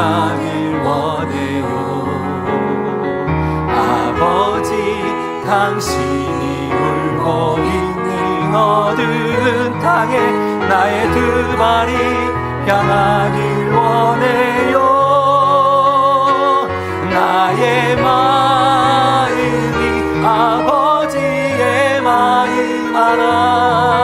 향하길 원해요. 아버지 당신이 울고 있는 어두운 땅에 나의 두 발이 향하길 원해요. 나의 마음이 아버지의 마음 알아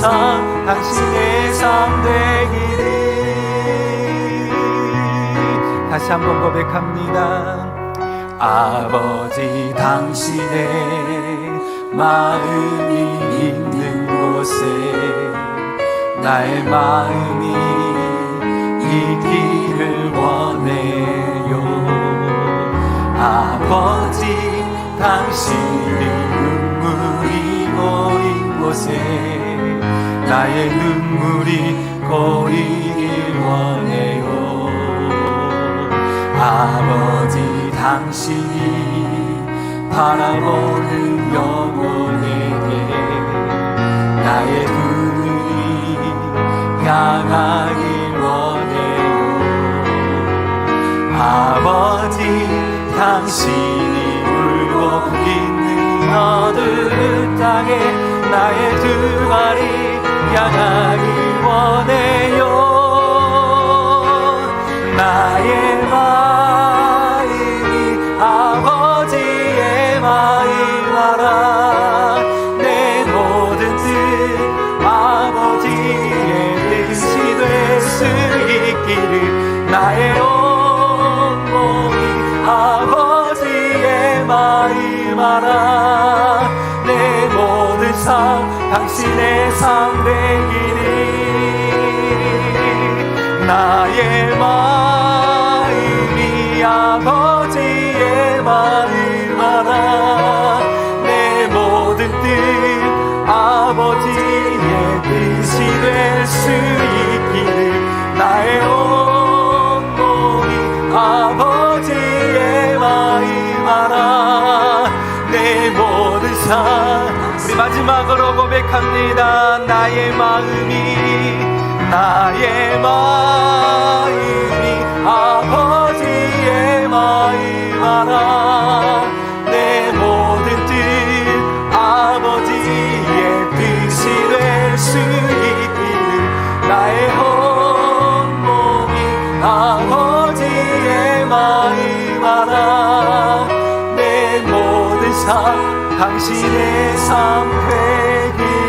삶 당신의 삶 되기를. 다시 한번 고백합니다. 아버지 당신의 마음이 있는 곳에 나의 마음이 있기를 원해요. 아버지 당신의 눈물이 고인 곳에 나의 눈물이 고이길 원해요. 아버지 당신이 바라보는 영혼에게 나의 두 눈이 향하길 원해요. 아버지 당신이 울고 있는 어두운 땅에 나의 두 발이 향하길 원해요. 나의 마음이 아버지의 마음 알아 내 모든 뜻 아버지의 뜻이 될 수 있기를 나의 온 몸이 아버지의 마음 알아 내 모든 삶 당신의 삶 되기를 나의 마음이 아버지의 마음 알아 내 모든 뜻 아버지의 뜻이 될 수 있기를 나의 온 몸이 아버지의 마음 알아 내 모든 삶 우리 마지막으로 고백합니다. 나의 마음이 나의 마음이 아버지의 마음 알아 내 모든 뜻 아버지의 뜻이 될 수 있기를 나의 온 몸이 아버지 당신의 삶 회개